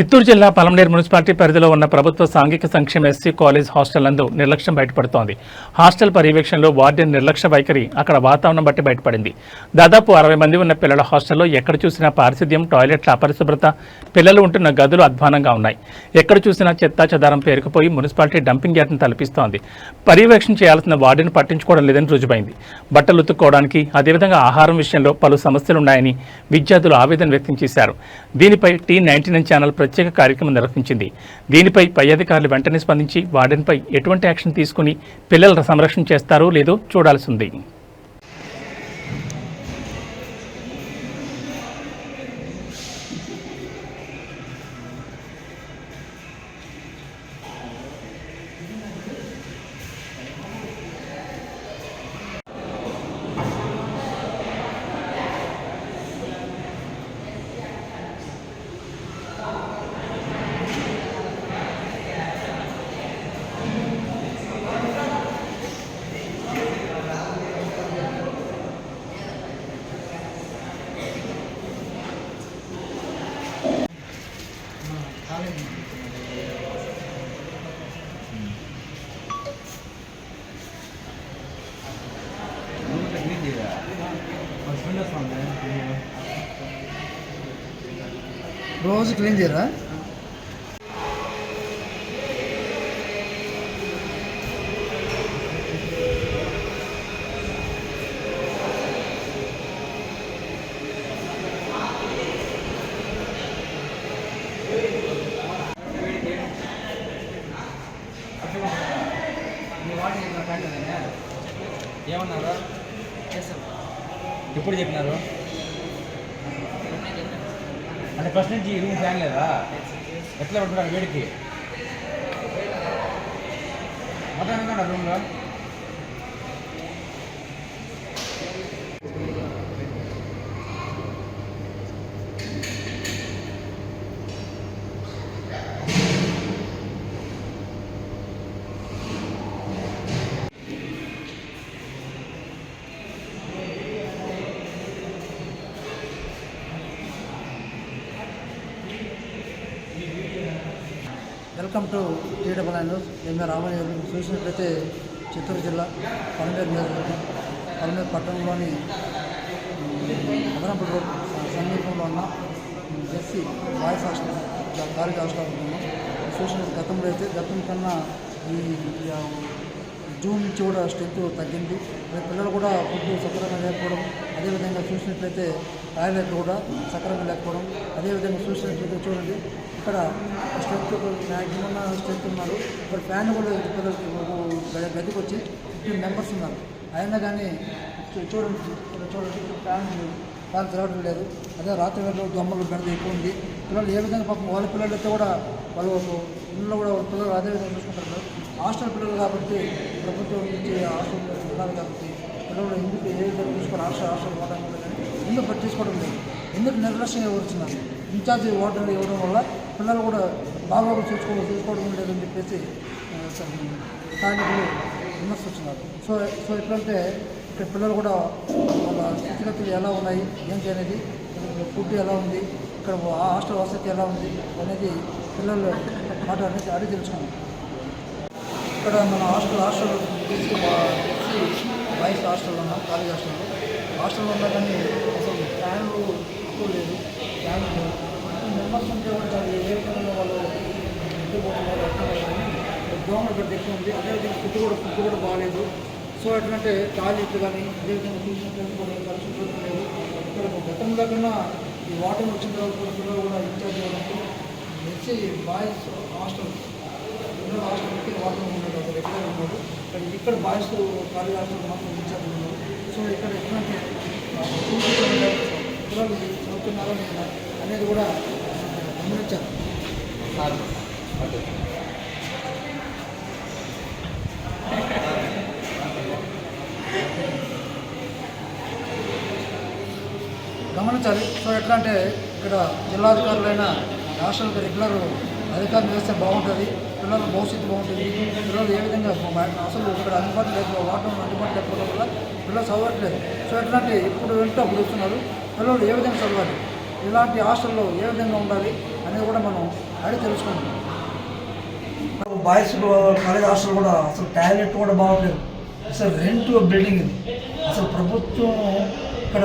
చిత్తూరు జిల్లా పలమనేరు మున్సిపాలిటీ పరిధిలో ఉన్న ప్రభుత్వ సాంఘిక సంక్షేమ ఎస్సీ కాలేజ్ హాస్టల్ నందు నిర్లక్ష్యం బయటపడుతోంది. హాస్టల్ పర్యవేక్షణలో వార్డెన్ నిర్లక్ష్య వైఖరి అక్కడ వాతావరణం బట్టి బయటపడింది. దాదాపు అరవై మంది ఉన్న పిల్లల హాస్టల్లో ఎక్కడ చూసినా పారిశుద్ధ్యం టాయిలెట్ల అపరిశుభ్రత పిల్లలు ఉంటున్న గదులు అధ్వానంగా ఉన్నాయి. ఎక్కడ చూసినా చెత్తా చెదారం పేరుకుపోయి మున్సిపాలిటీ డంపింగ్ యార్డ్ను తలపిస్తోంది. పర్యవేక్షణ చేయాల్సిన వార్డెన్ పట్టించుకోవడం లేదని రుజువైంది. బట్టలు ఉతుక్కోవడానికి అదేవిధంగా ఆహారం విషయంలో పలు సమస్యలున్నాయని విద్యార్థులు ఆవేదన వ్యక్తం చేశారు. దీనిపై టీ నైన్టీ నైన్ ఛానల్ ప్రత్యేక కార్యక్రమం నిర్వహించింది. దీనిపై పై అధికారులు వెంటనే స్పందించి వార్డెన్పై ఎటువంటి యాక్షన్ తీసుకుని పిల్లల సంరక్షణ చేస్తారో లేదో చూడాల్సింది రోజు క్లీన్ చేయరా? ఏమన్నారు? ఎప్పుడు చెప్పినారు. అంటే ఫస్ట్ నుంచి రూమ్ ఫ్యాన్ లేదా ఎట్లా పెట్టుకున్నారు వేడికి మొత్తం ఎంత రూమ్లో welcome to T double nine news M A Ramayya చూసినట్లయితే చిత్తూరు జిల్లా పలమేరు నియోజకవర్గం పలమేరు పట్టణంలోని అదనపు రోడ్ సమీపంలో ఉన్న SC boys hostel college hostel ఉంటున్నాం చూసిన గతంలో అయితే గతం కన్నా ఈ జూన్ నుంచి కూడా స్ట్రెంత్ తగ్గింది. పిల్లలు కూడా ఫుడ్ సక్రమంగా లేకపోవడం అదేవిధంగా చూసినట్లయితే టాయిలెట్లు కూడా సక్రమంగా లేకపోవడం అదేవిధంగా చూసినట్లయితే చూడండి ఇక్కడ స్ట్రెంత్ మ్యాక్సిమం స్ట్రెంత్ ఉన్నారు. ఇక్కడ ఫ్యాన్ కూడా పిల్లలకి గదికి వచ్చి ఫిఫ్టీన్ మెంబర్స్ ఉన్నారు. అయినా కానీ చూడండి. చూడండి. ఫ్యాన్ ఫ్యాన్ తిరగడం లేదు. అదే రాత్రి వేళ దొమ్మలు బెడద ఎక్కువ ఉంది. పిల్లలు ఏ విధంగా పాపం వాళ్ళ పిల్లలైతే కూడా వాళ్ళు ఇంట్లో కూడా పిల్లలు అదే విధంగా చూసుకుంటారు హాస్టల్ పిల్లలు కాబట్టి ప్రభుత్వం నుంచి హాస్టల్ ఉన్నారు కాబట్టి పిల్లలు ఎందుకు ఏ విధంగా చూసుకోవాలి? హాస్టల్ హాస్టల్ పోవడం కానీ ఎందుకు పట్టించుకోవడం లేదు. ఎందుకు నిర్లక్ష్యం ఇవ్వచ్చున్నారు ఇన్ఛార్జ్ ఓటర్ ఇవ్వడం వల్ల పిల్లలు కూడా బాగా చూసుకోవడం చూసుకోవడం లేదని చెప్పేసి స్థానికులు విమర్శిస్తున్నారు. సో సో ఎట్లంటే ఇక్కడ పిల్లలు కూడా వాళ్ళ స్థితిగతులు ఎలా ఉన్నాయి ఏంటి అనేది ఫుడ్ ఎలా ఉంది ఇక్కడ హాస్టల్ వసతి ఎలా ఉంది అనేది పిల్లలు మాట అనేది అడిగి తెలుసుకున్నాం ఇక్కడ మన హాస్టల్ హాస్టల్ తీసుకు బాయ్స్ హాస్టల్లో ఉన్నాం కాలేజ్ హాస్టల్లో హాస్టల్లో ఉన్నా కానీ అసలు ఫ్యాన్లు లేదు ఫ్యాన్ లేవు మెంబర్స్ ఏ విధంగా వాళ్ళు ఇంటికి దోమలు పెద్ద ఎక్కువ ఉంది అదేవిధంగా ఫుడ్ కూడా ఫుడ్ కూడా బాగాలేదు సో ఎట్లంటే టాయిలెట్లు కానీ అదేవిధంగా చూసినట్లయితే కూడా ఏం పరిశుభ్రత లేదు ఇక్కడ గతంలో కన్నా ఈ వాటర్ వచ్చిన తర్వాత కూడా పిల్లలు కూడా ఇన్ఛార్జ్ అవ్వడంతో వచ్చి బాయ్స్ హాస్టల్ పిల్లలు హాస్టల్కి వాటర్ ఉన్నాడు అక్కడ ఎక్కడ ఉన్నాడు ఇక్కడ ఇక్కడ బాయ్స్ ఖాళీ హాస్టల్ మాత్రం ఇన్ఛార్జ్ ఉన్నారు సో ఇక్కడ ఎట్లాంటి పిల్లలు చదువుతున్నారో అనేది కూడా గమనించాలి. సో ఎట్లా అంటే ఇక్కడ జిల్లాధికారులైన రాష్ట్రాలకు రెగ్యులర్ అధికారులు వేస్తే బాగుంటుంది పిల్లల భవిష్యత్తు బాగుంటుంది పిల్లలు ఏ విధంగా అసలు ఇక్కడ అందుబాటు లేదు వాటర్ అందుబాటు లేకపోవడం వల్ల పిల్లలు చదవట్లేదు. సో ఎట్లాంటి ఇప్పుడు వెంటనే అప్పుడు వస్తున్నారు పిల్లలు ఏ విధంగా చదవాలి? ఇలాంటి హాస్టల్లో ఏ విధంగా ఉండాలి? అనేది కూడా మనం అడిగి తెలుసుకుంటాం. బాయ్స్ కాలేజ్ హాస్టల్ కూడా అసలు టాయిలెట్ కూడా బాగోట్లేదు. అసలు రెంట్ బిల్డింగ్ ఇది. అసలు ప్రభుత్వం ఇక్కడ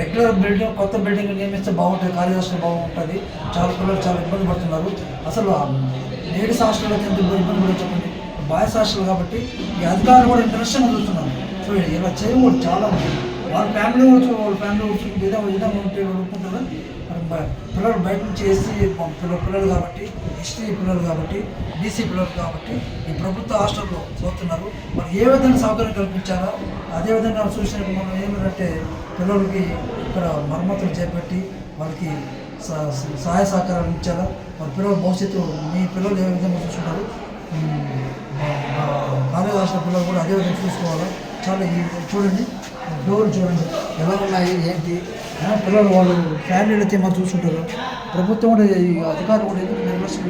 రెగ్యులర్ బిల్డింగ్ కొత్త బిల్డింగ్ నియమిస్తే బాగుంటుంది కాలేజ్ హాస్టల్ బాగుంటుంది. చాలా పిల్లలు చాలా ఇబ్బంది పడుతున్నారు. అసలు లేడీస్ హాస్టల్లో ఎంత ఇబ్బంది పడి చెప్పండి? బాయ్స్ హాస్టల్ కాబట్టి ఈ అధికారులు కూడా ఇంట్రెస్ట్గా చూస్తున్నారు సో ఇలా చేయకూడదు చాలా వాళ్ళ ఫ్యామిలీ వాళ్ళ ఫ్యామిలీ కూడా ఏదో విధంగా ఉంటే అనుకుంటారు. పిల్లలు బయట నుంచి ఎస్సీ పిల్లలు పిల్లలు కాబట్టి ఎస్టీ పిల్లలు కాబట్టి బీసీ పిల్లలు కాబట్టి ఈ ప్రభుత్వ హాస్టల్లో పోతున్నారు. మరి ఏ విధంగా సౌకర్యం కల్పించారో అదే విధంగా చూసినట్టు మనం ఏమిటంటే పిల్లలకి ఇక్కడ మరమ్మతులు చేపట్టి వాళ్ళకి స- సహాయ సహకారాలు ఇచ్చారా మరి పిల్లల భవిష్యత్తు మీ పిల్లలు ఏ విధంగా చూసుకుంటారు? ఉమ్, కాలేజ్ హాస్టల్ పిల్లలు కూడా అదే విధంగా చూసుకోవాలా? చాలా ఈ చూడండి డోర్ చూడండి. ఎలా ఉన్నాయి ఏంటి? పిల్లలు వాళ్ళు ఫ్యామిలీలు అయితే మనం చూసుకుంటారు ప్రభుత్వం కూడా ఈ అధికారులు కూడా ఎందుకు నిర్లక్ష్యం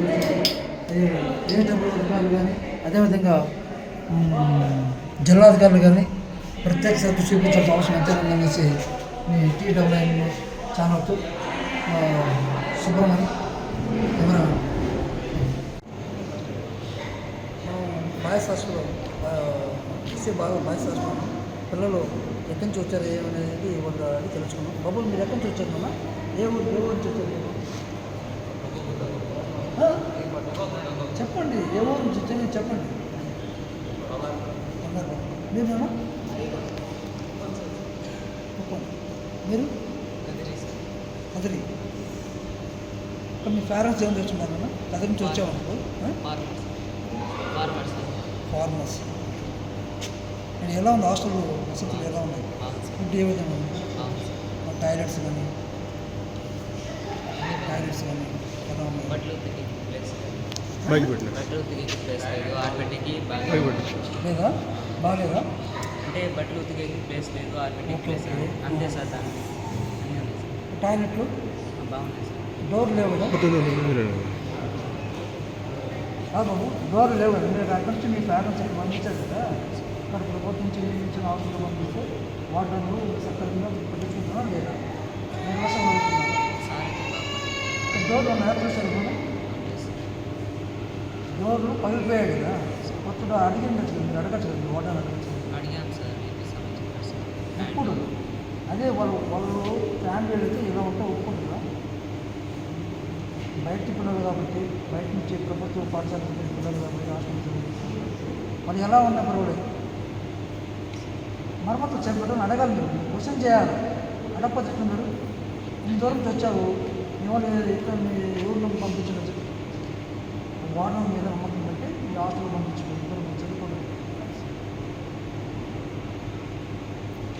ఏ- డబ్బులు అధికారులు కానీ అదేవిధంగా జిల్లా జిల్లాధికారులు కానీ ప్రత్యేక శ్రద్ధ చూపించాల్సిన అవసరం ఎంత అనేసి మీ టీడబ్ల్యూఎన్ ఛానల్తో సుబ్రహ్మణ్యం కెమెరామెన్ మనం బాయ్స్ హాస్టల్లో బాగా బాయ్ హాస్టల్ పిల్లలు ఎక్కడి నుంచి వచ్చారు ఏమనేది వాళ్ళు అడిగి తెలుసుకున్నాం బాబు మీరు ఎక్కడి నుంచి వచ్చారు అన్న ఏ ఊరు ఏ ఊరు నుంచి వచ్చారు? చెప్పండి ఏ ఊరు నుంచి వచ్చారు? మీరు చెప్పండి? చెప్పండి. మీరు? కదిరి. మీ పేరెంట్స్ ఏం తెచ్చుకున్నారన్నా కదిరి నుంచి వచ్చామనుకో ఫార్మర్స్. ఫార్మర్స్. నేను ఎలా ఉంది? హాస్టల్ వసతులు ఎలా ఉన్నాయి? ఫుడ్ ఏ విధంగా ఉంది? టాయిలెట్స్ కానీ టాయిలెట్స్ కానీ ఎలా ఉన్నాయి? బట్టలు ఉతికి ప్లేస్ బయట పెట్టిన బట్టలు ఉతికి ప్లేస్ లేదు. బాగాలేదా? అంటే బట్టలు ఉతికి ప్లేస్ లేదు ఆర్పెట్టికి ప్లేస్ లేదు. అంతే సార్ దానికి అన్నీ ఉన్నాయి సార్. టాయిలెట్లు? ఆ, బాగున్నాయి సార్. డోర్ లేవు కదా? డోర్ లేవు కదా? మీరు అక్కడి నుంచి మీ పేరెంట్స్ పంపించారు కదా? ఇక్కడ ప్రభుత్వం నియమించిన హాస్టల్ పంపిస్తే వాటర్లు సక్రమంగా పట్టించుకుంటున్నారు లేదా నేను వర్షం అడుగుతున్నాను డోర్లు ఉన్నాయా చూసారు సార్ డోర్లు పగిలిపోయాయి కదా. కొత్తగా అడిగిండొచ్చు కదా మీరు అడగచ్చు కదా వాటర్ అడగచ్చు ఇప్పుడు అదే వాళ్ళు వాళ్ళు ఫ్యామిలీ అయితే ఇలా ఉంటే ఒప్పుకుంటారా? బయట పిల్లలు కాబట్టి బయట నుంచి ప్రభుత్వ పాఠశాల పిల్లలు కాబట్టి హాస్టల్ వాళ్ళు ఎలా ఉన్నా పర్వాలేదు? మరమ్మతులు చేపట్టని అడగాలి. మీరు క్వశ్చన్ చేయాలి. అడగకపోతే ఎట్లా మీరు ఇంత దూరం నుంచి వచ్చావు మీ వాళ్ళు ఇక్కడ మీ ఊరిలో పంపించడం వాడడం మీద నమ్మకం పెట్టి మీ హాస్టల్ పంపించు.